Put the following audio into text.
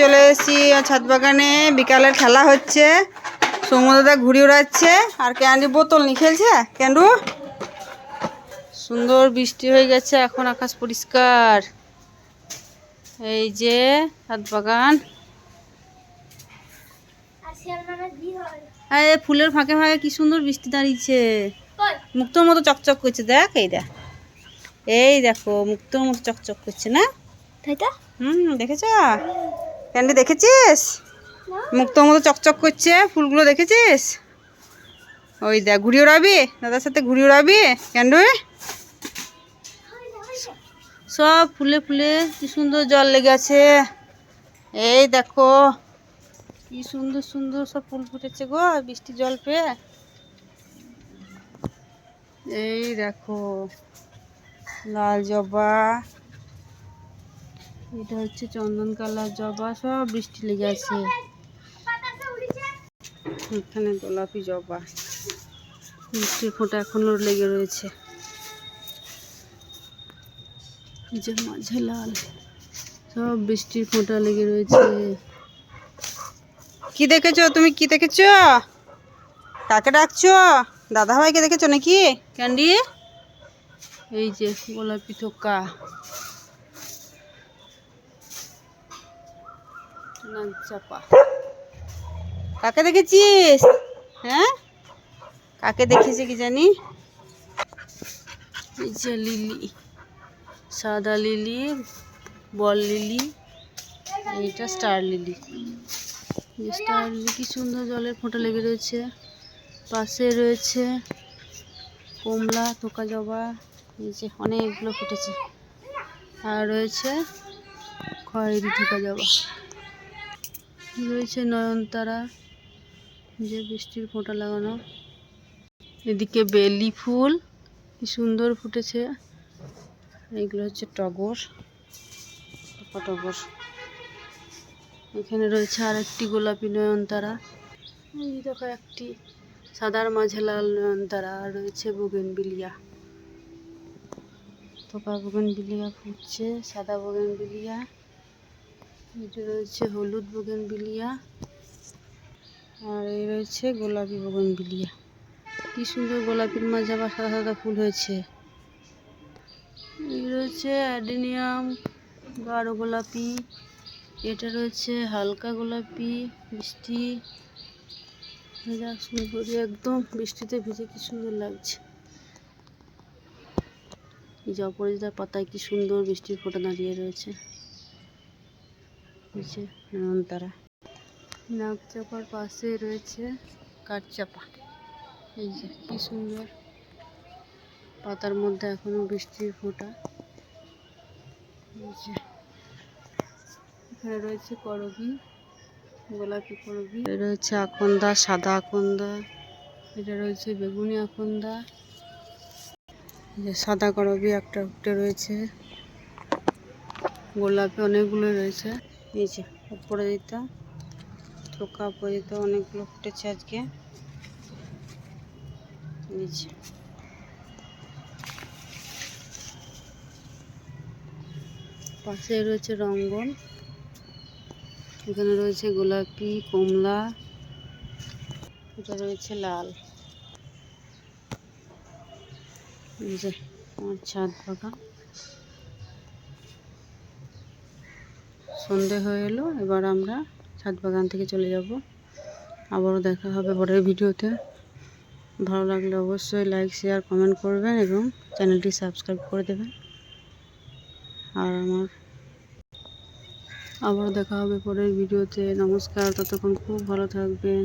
চলে এসেছি ছাদ বাগানে। বিকালের খেলা হচ্ছে। সমুদ্রটা ঘুরে উড়াচ্ছে আর ক্যান্ডি বোতল নিয়ে খেলছে? ক্যান্ডু? সুন্দর বৃষ্টি হয়ে গেছে এখন আকাশ পরিষ্কার। এই যে ছাদ বাগান। এই ফুলের ফাঁকে ফাঁকে কি সুন্দর বৃষ্টি দাঁড়িয়েছে। মুক্তোর মতো চকচক করছে দেখ এই দেখ। এই দেখো মুক্তোর মতো চকচক করছে না? তাই তো? হুম দেখেছ? ক্যান্ডি দেখেছিস? মুক্তোর মতো চকচক করছে, ফুলগুলো দেখেছিস? ওই দেখ ঘুরি উড়াবি? দাদার সাথে ঘুরি উড়াবি? ক্যান্ডু? সব ফুলে ফুলে কি সুন্দর জল লেগে আছে এই দেখো, কি সুন্দর সুন্দর সব ফুল ফুটেছে গো বৃষ্টি জল পেয়ে। এই দেখো, লাল জবা। এটা হচ্ছে চন্দন কালার জবা, সব বৃষ্টি লেগে আছে। এখানে গোলাপি জবা। বৃষ্টির ফোঁটা এখনও লেগে রয়েছে। মাঝে লাল। সব বৃষ্টির ফোঁটা লেগে রয়েছে। কি দেখেছ? তুমি কি দেখেছ? কাকে ডাকছো? দাদা ভাইকে দেখেছ নাকি? ক্যান্ডি? এই যে গোলাপি থোকা। চাপা। কাকে দেখেছিস? হ্যাঁ? কাকে দেখেছি কি জানি? যে লিলি, সাদা লিলি, বল লিলি, এইটা স্টার লিলি। স্টার লিলি কি সুন্দর জলের ফোঁটা লেগে রয়েছে। পাশে রয়েছে কমলা থোকা জবা এই যে অনেকগুলো ফুটেছে। আর রয়েছে খয়েরি থোকা জবা রয়েছে নয়নতারা, যে বৃষ্টির ফোঁটা লাগানো। এদিকে বেলি ফুল, কি সুন্দর ফুটেছে। এইগুলো হচ্ছে টগর টগর। এখানে রয়েছে আর একটি গোলাপি নয়নতারা। দেখো একটি সাদার মাঝে লাল নয়নতারা, আর রয়েছে বোগেনবিলিয়া। থোকা বোগেনবিলিয়া ফুটছে, সাদা বোগেনবিলিয়া। এটা রয়েছে হলুদ বোগেনবিলিয়া আর এই রয়েছে গোলাপি বোগেনবিলিয়া কি সুন্দর গোলাপির মাঝে আবার সাদা সাদা ফুল হয়েছে। এই রয়েছে অ্যাডেনিয়াম, গাঢ় গোলাপি, এটা রয়েছে হালকা গোলাপি বৃষ্টি একদম বৃষ্টিতে ভিজে কি সুন্দর লাগছে। এই যে অপরাজিতার পাতায় কি সুন্দর বৃষ্টির ফোটা দাঁড়িয়ে রয়েছে। যে নয়নতারা নাক চাপার পাশে রয়েছে কাঠচাপা। এই যে, কি সুন্দর। পাতার মধ্যে এখনও বৃষ্টির ফোঁটা। এখানে রয়েছে করবি, গোলাপি করবি। রয়েছে আকন্দা, সাদা আকন্দা। এটা রয়েছে বেগুনি আকন্দা। সাদা করবি একটা একটা রয়েছে। গোলাপি অনেকগুলো রয়েছে। এই যে, উপরে দিতে, থোকা পর্যন্ত অনেকগুলো ফুটেছে আজকে। এই যে। পাশে রয়েছে রঙ্গন, এখানে রয়েছে গোলাপি, কমলা, এটা রয়েছে লাল। আমার ছাদ বাগান। সন্ধে হয়ে এলো, এবার আমরা ছাদ বাগান থেকে চলে যাব। আবারও দেখা হবে পরের ভিডিওতে। ভালো লাগলে অবশ্যই লাইক শেয়ার কমেন্ট করবেন এবং চ্যানেলটি সাবস্ক্রাইব করে দেবেন। আর আমার আবারও দেখা হবে পরের ভিডিওতে। নমস্কার, ততক্ষণ খুব ভালো থাকবেন।